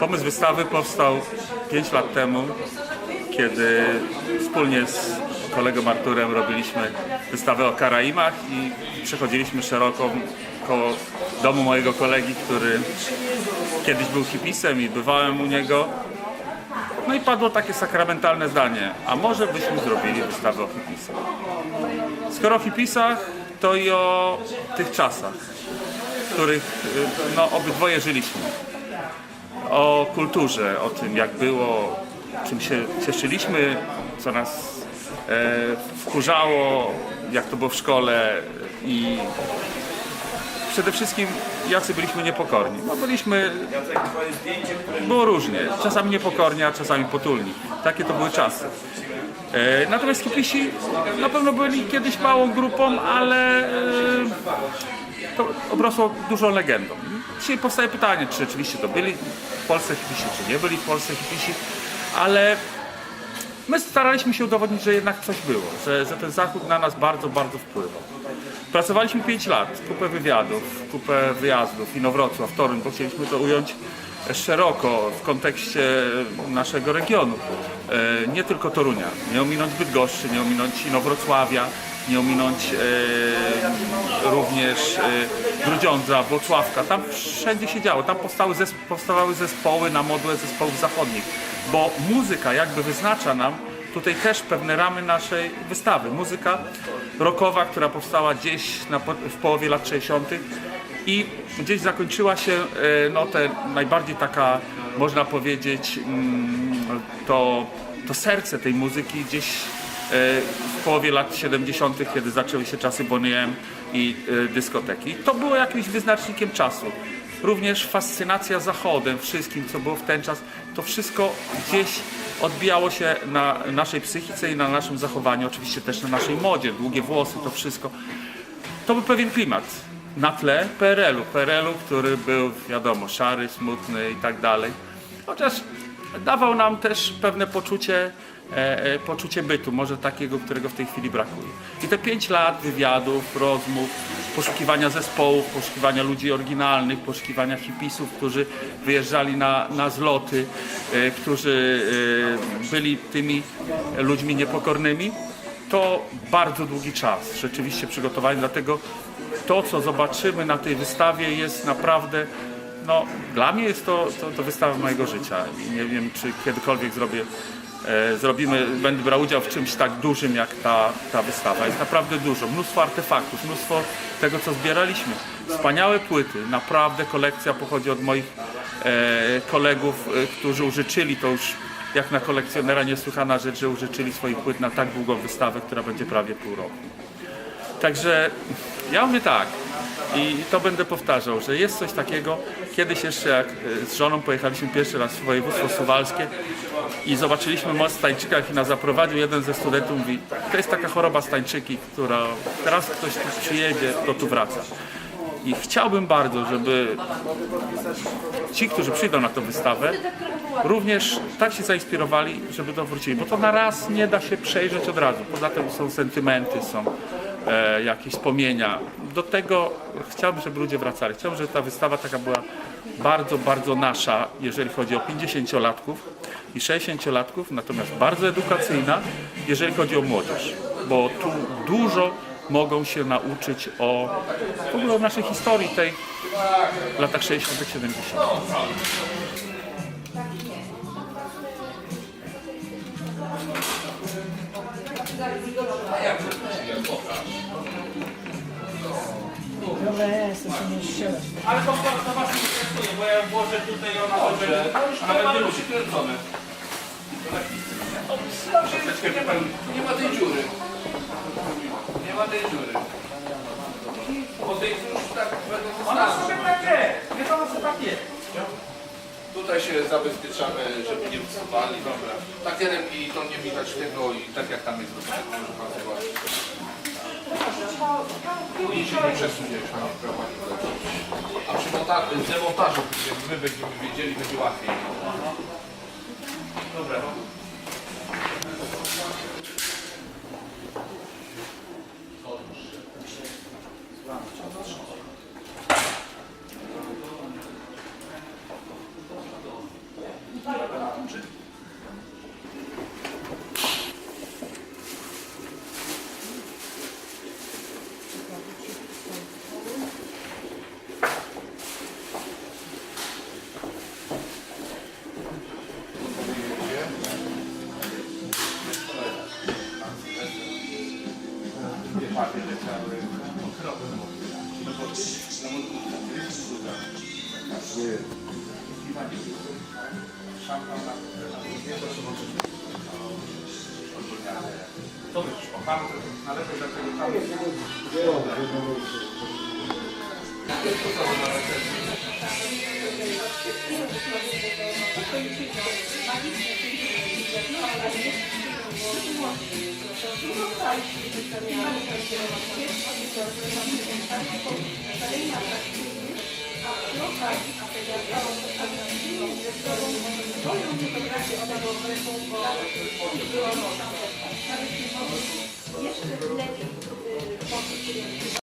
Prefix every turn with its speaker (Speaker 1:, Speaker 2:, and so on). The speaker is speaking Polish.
Speaker 1: Pomysł wystawy powstał 5 lat temu, kiedy wspólnie z kolegą Arturem robiliśmy wystawę o Karaimach i przechodziliśmy szeroko koło domu mojego kolegi, który kiedyś był hipisem i bywałem u niego. No i padło takie sakramentalne zdanie, a może byśmy zrobili wystawę o hipisach. Skoro o hipisach, to i o tych czasach, w których y, no, obydwoje żyliśmy. O kulturze, o tym jak było, czym się cieszyliśmy, co nas e, wkurzało, jak to było w szkole i przede wszystkim jacy byliśmy niepokorni. No byliśmy, było różnie, czasami niepokorni, a czasami potulni. Takie to były czasy. E, Natomiast hipisi na pewno byli kiedyś małą grupą, ale e, to obrosło dużą legendą. Dzisiaj powstaje pytanie, czy rzeczywiście to byli w Polsce hipisi, czy nie byli w Polsce hipisi, ale my staraliśmy się udowodnić, że jednak coś było, że, że ten Zachód na nas bardzo, bardzo wpływał. Pracowaliśmy 5 lat, kupę wywiadów, kupę wyjazdów, Inowrocław, Toruń, bo chcieliśmy to ująć szeroko w kontekście naszego regionu. E, Nie tylko Torunia, nie ominąć Bydgoszczy, nie ominąć Inowrocławia, nie ominąć e, również e, Grudziądza, Włocławka. Tam wszędzie się działo, tam powstały powstawały zespoły na modłę zespołów zachodnich, bo muzyka jakby wyznacza nam tutaj też pewne ramy naszej wystawy. Muzyka rockowa, która powstała gdzieś na, w połowie lat 60. i gdzieś zakończyła się e, no, te najbardziej taka, można powiedzieć, mm, to, to serce tej muzyki gdzieś w połowie lat 70., kiedy zaczęły się czasy Boney M i e, dyskoteki. To było jakimś wyznacznikiem czasu. Również fascynacja Zachodem, wszystkim, co było w ten czas, to wszystko gdzieś odbijało się na naszej psychice i na naszym zachowaniu, oczywiście też na naszej modzie, długie włosy, to wszystko. To był pewien klimat na tle PRL-u. PRL-u, który był, wiadomo, szary, smutny i tak dalej. Chociaż dawał nam też pewne poczucie, e, e, poczucie bytu, może takiego, którego w tej chwili brakuje. I te pięć lat wywiadów, rozmów, poszukiwania zespołów, poszukiwania ludzi oryginalnych, poszukiwania hipisów, którzy wyjeżdżali na, na zloty, e, którzy byli tymi ludźmi niepokornymi, to bardzo długi czas rzeczywiście przygotowania, dlatego to, co zobaczymy na tej wystawie jest naprawdę, no dla mnie jest to, to, to wystawa mojego życia i nie wiem, czy kiedykolwiek zrobię, e, zrobimy, będę brał udział w czymś tak dużym jak ta, ta wystawa. Jest naprawdę dużo, mnóstwo artefaktów, mnóstwo tego, co zbieraliśmy. Wspaniałe płyty, naprawdę kolekcja pochodzi od moich e, kolegów, e, którzy użyczyli to już jak na kolekcjonera niesłychana rzecz, że użyczyli swoich płyt na tak długą wystawę, która będzie prawie pół roku. Także ja mówię tak i to będę powtarzał, że jest coś takiego. Kiedyś jeszcze jak e, z żoną pojechaliśmy pierwszy raz w województwo suwalskie i zobaczyliśmy most w Stańczykach i nas zaprowadził jeden ze studentów mówi, to jest taka choroba Stańczyki, która teraz ktoś tu przyjedzie, to tu wraca. I chciałbym bardzo, żeby ci, którzy przyjdą na tę wystawę, również tak się zainspirowali, żeby to wrócili. Bo to na raz nie da się przejrzeć od razu. Poza tym są sentymenty, są e, jakieś wspomnienia. Do tego chciałbym, żeby ludzie wracali. Chciałbym, żeby ta wystawa taka była bardzo, bardzo nasza, jeżeli chodzi o 50-latków i 60-latków, natomiast bardzo edukacyjna, jeżeli chodzi o młodzież. Bo tu dużo mogą się nauczyć o w ogóle o naszej historii tej w latach 60., 70.
Speaker 2: Dobra, ja jestem, to nie strzelać.
Speaker 1: Ale to, to was interesuje, bo ja włożę tutaj ona Dobrze, a będzie ludzi kręcone. Troszeczkę wypełni.
Speaker 3: Nie ma tej dziury. Nie ma tej dziury. Bo tej już tak będą
Speaker 1: Ona sobie tak jest, nie to ona sobie tak jest.
Speaker 3: Tutaj się zabezpieczamy, żeby nie wsuwali. Dobra. Takierem i to nie widać tego i tak jak tam jest zrobione, proszę Państwa. Się nie przesuniesz, a nie prawa nie lecieć. A przy montażu, demontażu, my będziemy wiedzieli, będzie łatwiej.
Speaker 1: Dobra. leciały okropne na wodzie, na są ogólniane. To już. Thank you. Jeszcze lepiej. Y,